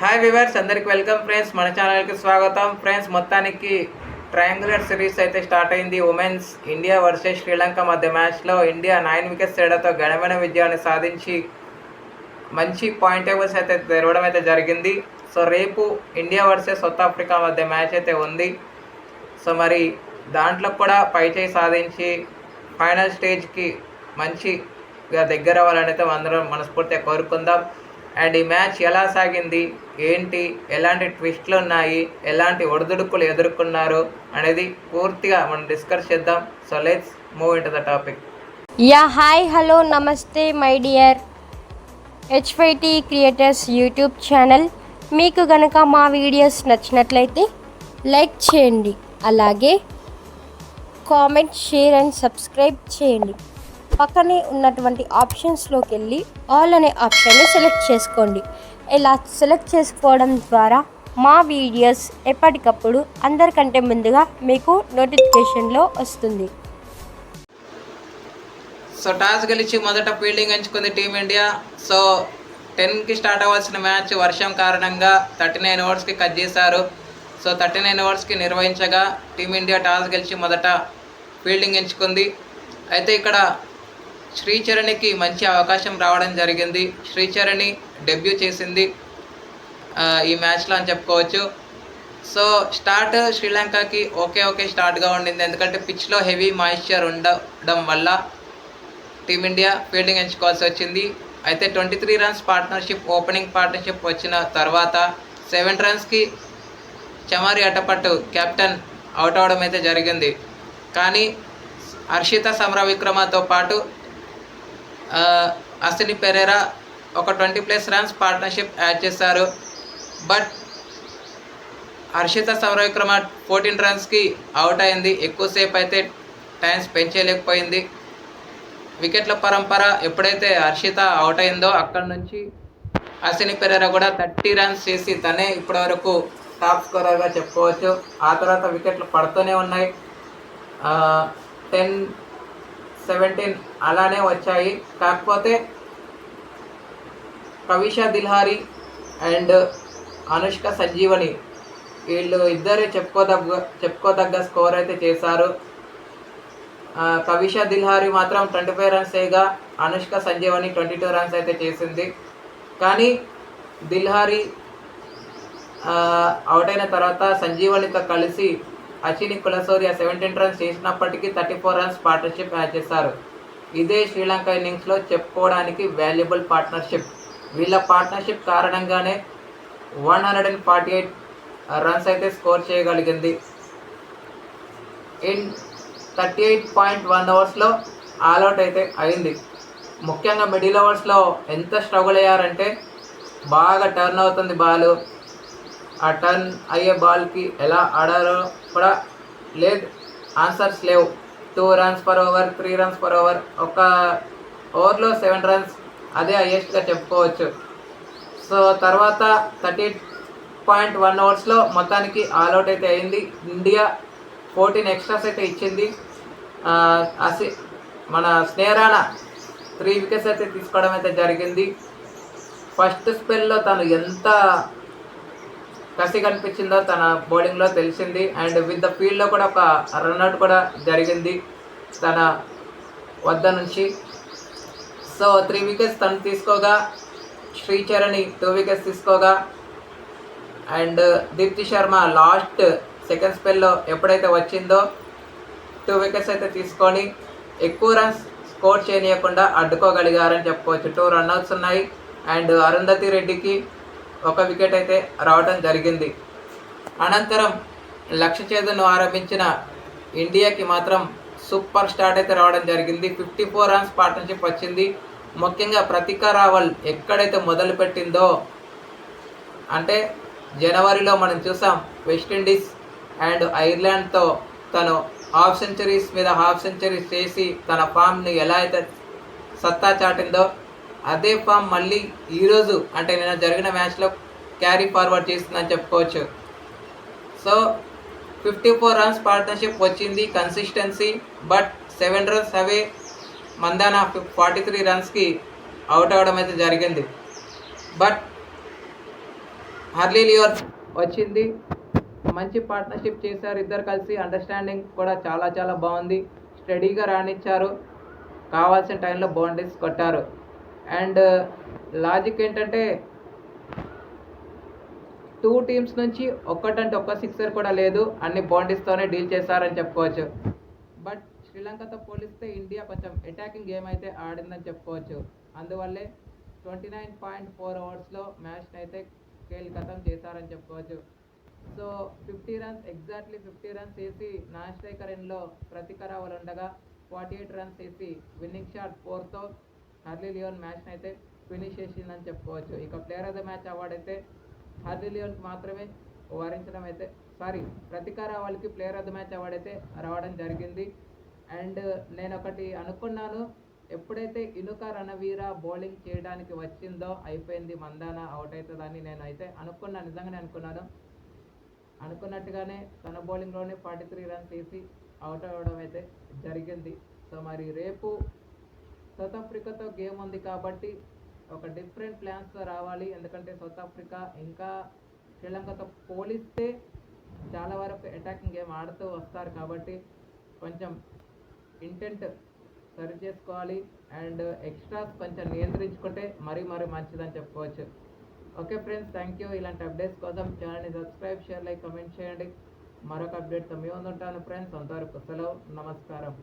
Hi viewers అందరికి welcome friends మన ఛానల్కి స్వాగతం. ఫ్రెండ్స్ మొత్తానికి ట్రయాంగులర్ సిరీస్ అయితే స్టార్ట్ అయింది. ఉమెన్స్ ఇండియా వర్సెస్ శ్రీలంక మధ్య మ్యాచ్లో ఇండియా నైన్ వికెట్స్ తేడాతో ఘనమైన విజయాన్ని సాధించి మంచి పాయింట్ టేబుల్స్ అయితే తెరవడం అయితే జరిగింది. సో రేపు ఇండియా వర్సెస్ సౌత్ ఆఫ్రికా మధ్య మ్యాచ్ అయితే ఉంది. సో మరి దాంట్లో కూడా పైచేయి సాధించి ఫైనల్ స్టేజ్కి మంచిగా దగ్గర అవ్వాలని అయితే అందరం మనస్ఫూర్తిగా కోరుకుందాం. అండ్ ఈ మ్యాచ్ ఎలా సాగింది? ఏంటి? ఎలాంటి ట్విస్ట్లు ఉన్నాయి? ఎలాంటి ఒడిదుడుకులు ఎదుర్కొన్నారు? అనేది పూర్తిగా మనం డిస్కస్ చేద్దాం. So let's move into the topic yeah hi hello నమస్తే my dear HYT creators YouTube channel మీకు గనక మా వీడియోస్ నచ్చినట్లయితే లైక్ చేయండి. అలాగే కామెంట్ షేర్ అండ్ సబ్స్క్రైబ్ చేయండి. పక్కనే ఉన్నటువంటి ఆప్షన్స్లోకి వెళ్ళి ఆల్ అనే ఆప్షన్ని సెలెక్ట్ చేసుకోండి. ఇలా సెలెక్ట్ చేసుకోవడం ద్వారా మా వీడియోస్ ఎప్పటికప్పుడు అందరికంటే ముందుగా మీకు నోటిఫికేషన్లో వస్తుంది. సో టాస్ గెలిచి మొదట ఫీల్డింగ్ ఎంచుకుంది టీమిండియా సో టెన్కి స్టార్ట్ అవ్వాల్సిన మ్యాచ్ వర్షం కారణంగా థర్టీ నైన్ ఓవర్స్కి కట్ చేశారు. సో థర్టీ నైన్ ఓవర్స్కి నిర్వహించగా టీమిండియా టాస్ గెలిచి మొదట ఫీల్డింగ్ ఎంచుకుంది. అయితే ఇక్కడ శ్రీచరణికి మంచి అవకాశం రావడం జరిగింది. శ్రీచరణి డెబ్యూ చేసింది. ఈ మ్యాచ్లో అని చెప్పుకోవచ్చు. సో స్టార్ట్ శ్రీలంకకి ఓకే ఓకే స్టార్ట్గా ఉండింది. ఎందుకంటే పిచ్లో హెవీ మాయిశ్చర్ ఉండడం వల్ల టీమిండియా ఫీల్డింగ్ ఎంచుకోవాల్సి వచ్చింది. అయితే twenty three runs partnership opening partnership వచ్చిన తర్వాత సెవెన్ రన్స్కి చమారి అటపట్టు కెప్టెన్ అవుట్ అవడం అయితే జరిగింది. కానీ హర్షిత సమర విక్రమతో పాటు అసలి అశ్విని పెరేరా ఒక twenty plus runs partnership add చేశారు. బట్ హర్షిత సౌరవిక్రమ ఫోర్టీన్ రన్స్కి అవుట్ అయింది. ఎక్కువసేపు అయితే టైం స్పెండ్ చేయలేకపోయింది. వికెట్ల పరంపర ఎప్పుడైతే హర్షిత అవుట్ అయిందో అక్కడి నుంచి అశ్విని పెరేరా కూడా థర్టీ రన్స్ చేసి తనే ఇప్పటివరకు టాప్ స్కోరర్గా చెప్పుకోవచ్చు. ఆ తర్వాత వికెట్లు పడుతూనే ఉన్నాయి. టెన్ సెవెంటీన్ అలానే వచ్చాయి. కాకపోతే కవిష దిల్హారి అండ్ అనుష్క సంజీవని వీళ్ళు ఇద్దరే చెప్పుకోదగ్గ చెప్పుకోదగ్గ స్కోర్ అయితే చేశారు. కవిష దిల్హారి మాత్రం twenty five runs Anushka Sanjeewani twenty two runs అయితే చేసింది. కానీ దిల్హారి అవుట్ అయిన తర్వాత సంజీవనితో కలిసి అశ్విని కులసూర్య సెవెంటీన్ రన్స్ చేసినప్పటికీ thirty four runs partnership add చేశారు. ఇదే శ్రీలంక ఇన్నింగ్స్లో చెప్పుకోవడానికి వాల్యుబుల్ పార్ట్నర్షిప్ వీళ్ళ పార్ట్నర్షిప్ కారణంగానే one hundred and forty eight runs అయితే స్కోర్ చేయగలిగింది. In thirty eight point one అవర్స్లో ఆల్అవుట్ అయితే అయింది. ముఖ్యంగా మిడిల్ ఓవర్స్లో ఎంత స్ట్రగుల్ అయ్యారంటే బాగా టర్న్ అవుతుంది బాల్ ఆ టర్న్ అయ్యే బాల్కి ఎలా ఆడారో కూడా లేదు ఆన్సర్స్ లేవు. Two runs per over three runs per over ఒక ఓవర్లో సెవెన్ రన్స్ అదే హయ్యెస్ట్గా చెప్పుకోవచ్చు. సో తర్వాత థర్టీ పాయింట్ వన్ అవర్స్లో మొత్తానికి ఆల్అవుట్ అయితే అయింది. ఇండియా ఫోర్టీన్ ఎక్స్ట్రాస్ అయితే ఇచ్చింది. అసి మన స్నేహరాణ త్రీ వికెట్స్ అయితే తీసుకోవడం అయితే జరిగింది. ఫస్ట్ స్పెల్లో తను ఎంత కసి కనిపించిందో తన బౌలింగ్లో తెలిసింది. అండ్ విత్ ద ఫీల్డ్లో కూడా ఒక రన్అట్ కూడా జరిగింది తన వద్ద నుంచి. సో త్రీ వికెట్స్ తను తీసుకోగా Shree Charani two wickets తీసుకోగా. And Deepti Sharma last second స్పెల్లో ఎప్పుడైతే వచ్చిందో టూ వికెట్స్ అయితే తీసుకొని ఎక్కువ రన్స్ స్కోర్ చేయనీయకుండా అడ్డుకోగలిగారని చెప్పుకోవచ్చు. టూ రన్అట్స్ ఉన్నాయి. అండ్ అరుంధతి రెడ్డికి ఒక వికెట్ అయితే రావడం జరిగింది. అనంతరం లక్ష ఛేదను ఆరంభించిన ఇండియాకి మాత్రం సూపర్ స్టార్ట్ అయితే రావడం జరిగింది. ఫిఫ్టీ ఫోర్ రన్స్ పార్ట్నర్షిప్ వచ్చింది. ముఖ్యంగా ప్రతికా రావల్ ఎక్కడైతే మొదలుపెట్టిందో అంటే జనవరిలో మనం చూసాం వెస్టిండీస్ అండ్ ఐర్లాండ్తో తను హాఫ్ సెంచరీస్ మీద హాఫ్ సెంచరీస్ చేసి తన ఫామ్ని ఎలా అయితే సత్తా చాటిందో అదే ఫామ్ మళ్ళీ ఈరోజు అంటే నిన్న జరిగిన మ్యాచ్లో క్యారీ ఫార్వర్డ్ చేస్తుందని చెప్పుకోవచ్చు. So fifty four runs partnership వచ్చింది కన్సిస్టెన్సీ బట్ సెవెన్ రన్స్ అవే మందాన ఫార్టీ త్రీ రన్స్కి అవుట్ అవ్వడం అయితే జరిగింది. బట్ హర్లీ లియోర్ వచ్చింది మంచి పార్ట్నర్షిప్ చేశారు ఇద్దరు కలిసి అండర్స్టాండింగ్ కూడా చాలా చాలా బాగుంది. స్టడీగా రాణించారు కావాల్సిన టైంలో బౌండరీస్ కొట్టారు. అండ్ లాజిక్ ఏంటంటే టూ టీమ్స్ నుంచి ఒక్కటంటే ఒక్క సిక్సర్ కూడా లేదు. అన్ని బౌండరీస్తోనే డీల్ చేశారని చెప్పుకోవచ్చు. బట్ శ్రీలంకతో పోలిస్తే ఇండియా కొంచెం అటాకింగ్ గేమ్ అయితే ఆడిందని చెప్పుకోవచ్చు. అందువల్లే ట్వంటీ నైన్ పాయింట్ ఫోర్ అవర్స్లో మ్యాచ్ని అయితే కీలకతం చేశారని చెప్పుకోవచ్చు. So fifty runs exactly fifty runs వేసి నాన్ స్ట్రైకర్ ఎండ్లో ప్రతిక ఉండగా ఫార్టీ ఎయిట్ రన్స్ వేసి విన్నింగ్ షాట్ ఫోర్తో హార్లీ లియోన్ మ్యాచ్ని అయితే ఫినిష్ చేసిందని చెప్పుకోవచ్చు. ఇక player of the match award అయితే హార్లీ లియోన్కి మాత్రమే వరించడం అయితే సారీ ప్రతికార వాళ్ళకి player of the match award అయితే రావడం జరిగింది. అండ్ నేను ఒకటి అనుకున్నాను ఎప్పుడైతే ఇనుక రణవీర బౌలింగ్ చేయడానికి వచ్చిందో అయిపోయింది మందాన అవుట్ అవుతుందని నేను అయితే అనుకున్నా నిజంగానే అనుకున్నాను. అనుకున్నట్టుగానే తన బౌలింగ్లోనే ఫార్టీ త్రీ రన్స్ వేసి అవుట్ అవ్వడం అయితే జరిగింది. సో మరి రేపు సౌత్ ఆఫ్రికాతో గేమ్ ఉంది కాబట్టి ఒక డిఫరెంట్ ప్లాన్స్తో రావాలి. ఎందుకంటే సౌత్ ఆఫ్రికా ఇంకా శ్రీలంకతో పోలిస్తే చాలా వరకు అటాకింగ్ గేమ్ ఆడుతూ వస్తారు కాబట్టి కొంచెం ఇంటెంట్ సరి చేసుకోవాలి. అండ్ ఎక్స్ట్రాస్ కొంచెం నియంత్రించుకుంటే మరీ మరీ మంచిదని చెప్పుకోవచ్చు. ఓకే ఫ్రెండ్స్ థ్యాంక్ యూ ఇలాంటి అప్డేట్స్ కోసం ఛానల్ని సబ్స్క్రైబ్ షేర్ లైక్ కమెంట్ చేయండి. మరొక అప్డేట్తో మీ ఉంటాను ఫ్రెండ్స్. అంతవరకు సెలవు. నమస్కారం.